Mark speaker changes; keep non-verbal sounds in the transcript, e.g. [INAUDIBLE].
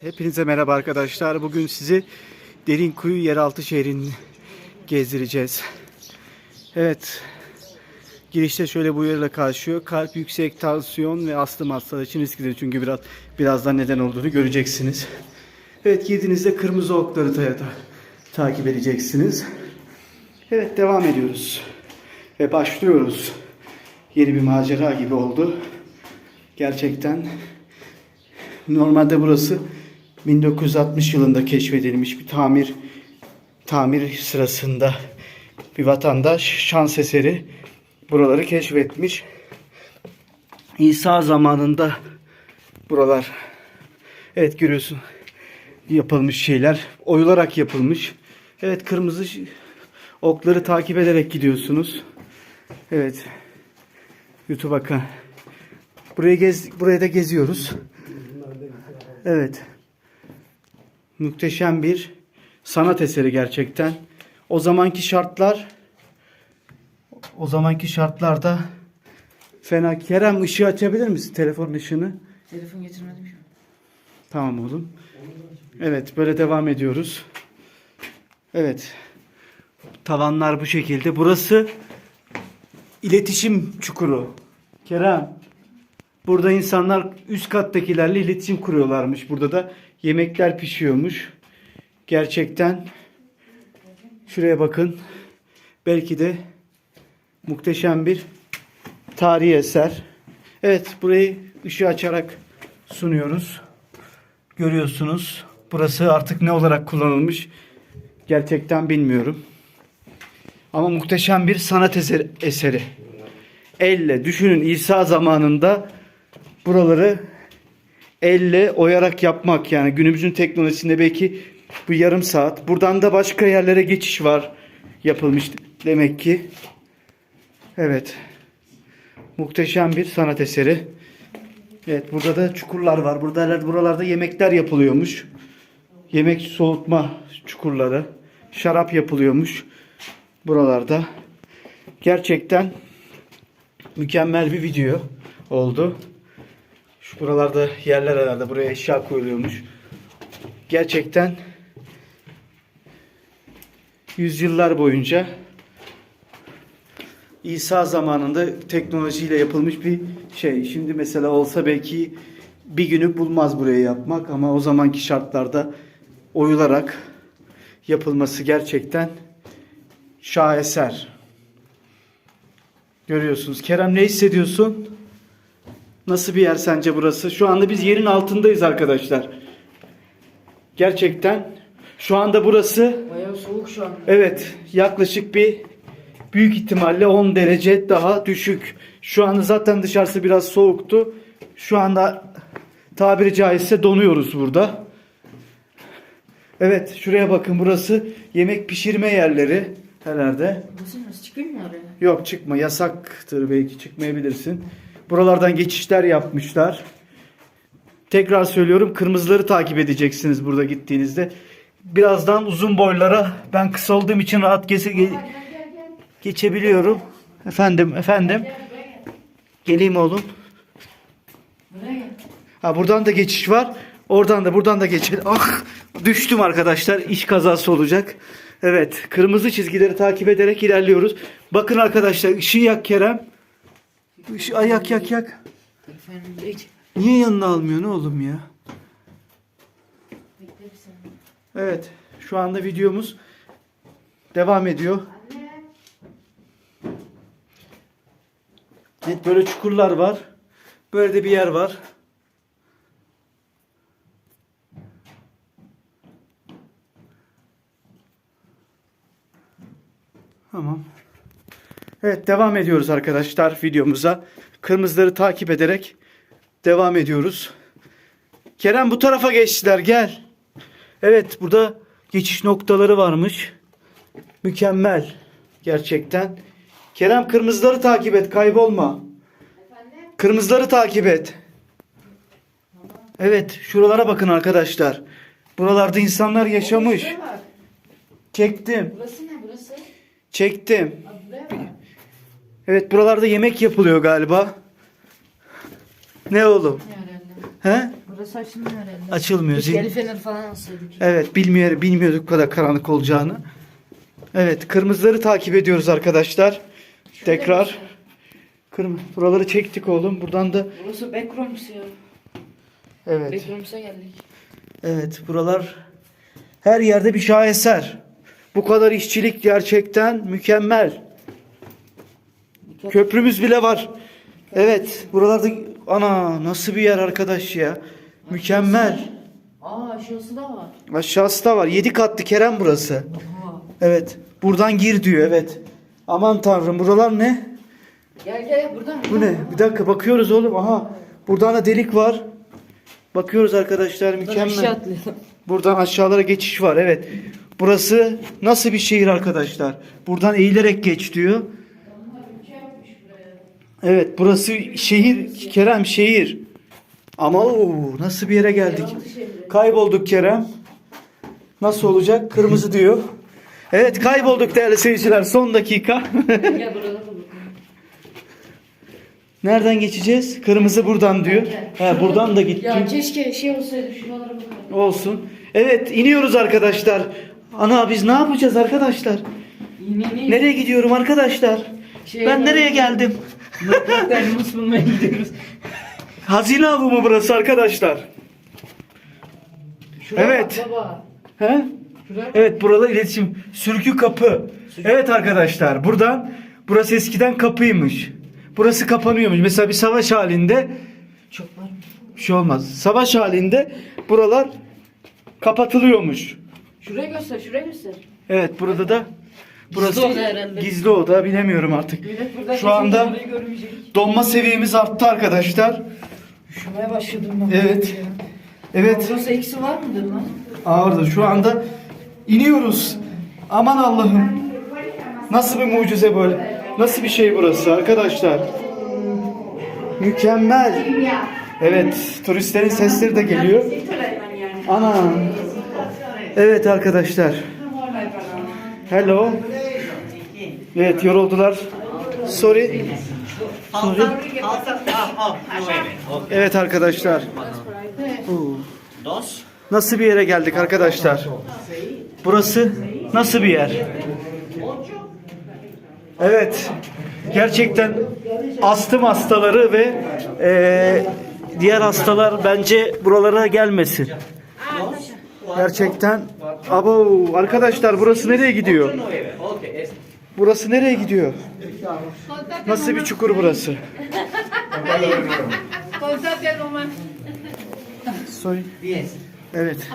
Speaker 1: Hepinize merhaba arkadaşlar. Bugün sizi Derinkuyu yeraltı şehrini gezdireceğiz. Evet. Girişte şöyle bu uyarıyla karşılıyor. Kalp, yüksek tansiyon ve astım hastaları için risklidir. Çünkü biraz birazdan neden olduğunu göreceksiniz. Evet girdiğinizde kırmızı okları ta- takip edeceksiniz. Evet devam ediyoruz. Ve başlıyoruz. Yeni bir macera gibi oldu. Gerçekten Normalde burası 1960 yılında keşfedilmiş bir tamir tamir sırasında bir vatandaş şans eseri buraları keşfetmiş. İsa zamanında buralar evet görüyorsun yapılmış şeyler oyularak yapılmış. Evet kırmızı okları takip ederek gidiyorsunuz. Evet. YouTube'a ka- Buraya gez buraya da geziyoruz. Evet. Muhteşem bir sanat eseri gerçekten. O zamanki şartlar o zamanki şartlarda fena. Kerem ışığı açabilir misin? Telefonun ışığını.
Speaker 2: Telefon getirmedim şu an.
Speaker 1: Tamam oğlum. Evet böyle devam ediyoruz. Evet. Tavanlar bu şekilde. Burası iletişim çukuru. Kerem. Burada insanlar üst kattakilerle iletişim kuruyorlarmış. Burada da yemekler pişiyormuş. Gerçekten şuraya bakın. Belki de muhteşem bir tarihi eser. Evet burayı ışığı açarak sunuyoruz. Görüyorsunuz. Burası artık ne olarak kullanılmış gerçekten bilmiyorum. Ama muhteşem bir sanat eseri. eseri. Elle düşünün İsa zamanında buraları elle oyarak yapmak yani günümüzün teknolojisinde belki bu yarım saat. Buradan da başka yerlere geçiş var yapılmış demek ki. Evet. Muhteşem bir sanat eseri. Evet burada da çukurlar var. Burada buralarda yemekler yapılıyormuş. Yemek soğutma çukurları. Şarap yapılıyormuş buralarda. Gerçekten mükemmel bir video oldu. Şu buralarda yerler herhalde buraya eşya koyuluyormuş. Gerçekten yüzyıllar boyunca İsa zamanında teknolojiyle yapılmış bir şey. Şimdi mesela olsa belki bir günü bulmaz buraya yapmak ama o zamanki şartlarda oyularak yapılması gerçekten şaheser. Görüyorsunuz. Kerem ne hissediyorsun? Nasıl bir yer sence burası? Şu anda biz yerin altındayız arkadaşlar. Gerçekten şu anda burası
Speaker 2: Bayağı soğuk şu an.
Speaker 1: Evet, yaklaşık bir büyük ihtimalle 10 derece daha düşük. Şu anda zaten dışarısı biraz soğuktu. Şu anda tabiri caizse donuyoruz burada. Evet, şuraya bakın burası yemek pişirme yerleri herhalde.
Speaker 2: Nasıl çıkayım mı oraya?
Speaker 1: Yok çıkma, yasaktır belki çıkmayabilirsin. Buralardan geçişler yapmışlar. Tekrar söylüyorum kırmızıları takip edeceksiniz burada gittiğinizde. Birazdan uzun boylara ben kısa olduğum için rahat ge- geçebiliyorum. Efendim, efendim. Geleyim oğlum. Ha buradan da geçiş var. Oradan da buradan da geçelim. Ah düştüm arkadaşlar. İş kazası olacak. Evet kırmızı çizgileri takip ederek ilerliyoruz. Bakın arkadaşlar ışığı yak Kerem. Işığı ay, yak yak.
Speaker 2: Efendim geç.
Speaker 1: Niye yanına almıyorsun oğlum ya? Evet şu anda videomuz devam ediyor. Evet böyle çukurlar var. Böyle de bir yer var. Tamam. Evet devam ediyoruz arkadaşlar videomuza. Kırmızıları takip ederek devam ediyoruz. Kerem bu tarafa geçtiler gel. Evet burada geçiş noktaları varmış. Mükemmel. Gerçekten. Kerem kırmızıları takip et kaybolma. Kırmızıları takip et. Evet şuralara bakın arkadaşlar. Buralarda insanlar yaşamış. Çektim.
Speaker 2: Burası ne burası?
Speaker 1: Çektim.
Speaker 2: Abi.
Speaker 1: Evet buralarda yemek yapılıyor galiba. Ne oğlum? He?
Speaker 2: Burası açılmıyor herhalde.
Speaker 1: Açılmıyor.
Speaker 2: El fener falan alsaydık.
Speaker 1: Evet bilmiyor, bilmiyorduk bu kadar karanlık olacağını. Evet kırmızıları takip ediyoruz arkadaşlar. Tekrar. Kırmızı. Buraları çektik oğlum. Buradan da
Speaker 2: Burası backrooms ya.
Speaker 1: evet.
Speaker 2: Backrooms'a geldik.
Speaker 1: Evet buralar her yerde bir şaheser. Bu kadar işçilik gerçekten mükemmel. Köprümüz bile var. Evet buralarda ana nasıl bir yer arkadaş ya. Mükemmel.
Speaker 2: Aa aşağısı da var.
Speaker 1: Aşağısı da var. 7 katlı Kerem burası.
Speaker 2: Aha.
Speaker 1: Evet. Buradan gir diyor evet. Aman tanrım buralar ne?
Speaker 2: Gel gel buradan.
Speaker 1: Bu ne? Bir dakika bakıyoruz oğlum. Aha. Buradan da delik var. Bakıyoruz arkadaşlar mükemmel. Buradan aşağılara geçiş var. Evet. Burası nasıl bir şehir arkadaşlar? Buradan eğilerek geç diyor. Evet burası şehir Kerem şehir. Ama oo, nasıl bir yere geldik? Kaybolduk Kerem. Nasıl olacak? Kırmızı diyor. Evet kaybolduk değerli seyirciler. Son dakika. [LAUGHS] Nereden geçeceğiz? Kırmızı buradan diyor. Ha, buradan da
Speaker 2: Ya
Speaker 1: gittik.
Speaker 2: keşke şey olsaydı şuralara bakalım.
Speaker 1: Olsun. Evet iniyoruz arkadaşlar. Ana biz ne yapacağız arkadaşlar? Nereye gidiyorum arkadaşlar?
Speaker 2: Şey-
Speaker 1: Ben nereye geldim?
Speaker 2: Mutfaktan Yunus bulmaya gidiyoruz.
Speaker 1: Hazine avı mı burası arkadaşlar?
Speaker 2: Şuraya
Speaker 1: Evet.
Speaker 2: Bak baba.
Speaker 1: He?
Speaker 2: Şuraya bak.
Speaker 1: Evet buralar iletişim. Sürgü kapı. Evet arkadaşlar buradan burası eskiden kapıymış. Burası kapanıyormuş. Mesela bir savaş halinde
Speaker 2: Çok var mı?
Speaker 1: bir şey olmaz. Savaş halinde buralar kapatılıyormuş.
Speaker 2: Şuraya göster, şuraya göster.
Speaker 1: Evet burada da burası
Speaker 2: Gizli oda herhalde.
Speaker 1: gizli oda bilemiyorum artık. Şu anda-. Donma seviyemiz arttı arkadaşlar.
Speaker 2: Üşümeye başladım ben.
Speaker 1: Evet. Evet.
Speaker 2: Burası eksi var mıdır lan?
Speaker 1: Ağırdır. Şu anda iniyoruz. Aman Allah'ım. Nasıl bir mucize böyle? Nasıl bir şey burası arkadaşlar? Mükemmel. Evet, turistlerin sesleri de geliyor. Ana. Evet arkadaşlar. Hello. Evet, yoruldular. Sorry. Sorry. Evet arkadaşlar. Nasıl bir yere geldik arkadaşlar? Burası nasıl bir yer? Evet. Gerçekten astım hastaları ve eee, diğer hastalar bence buralara gelmesin. Gerçekten. Abo arkadaşlar burası nereye gidiyor? Burası nereye gidiyor? Nasıl bir çukur burası?
Speaker 3: Yes.
Speaker 1: Evet.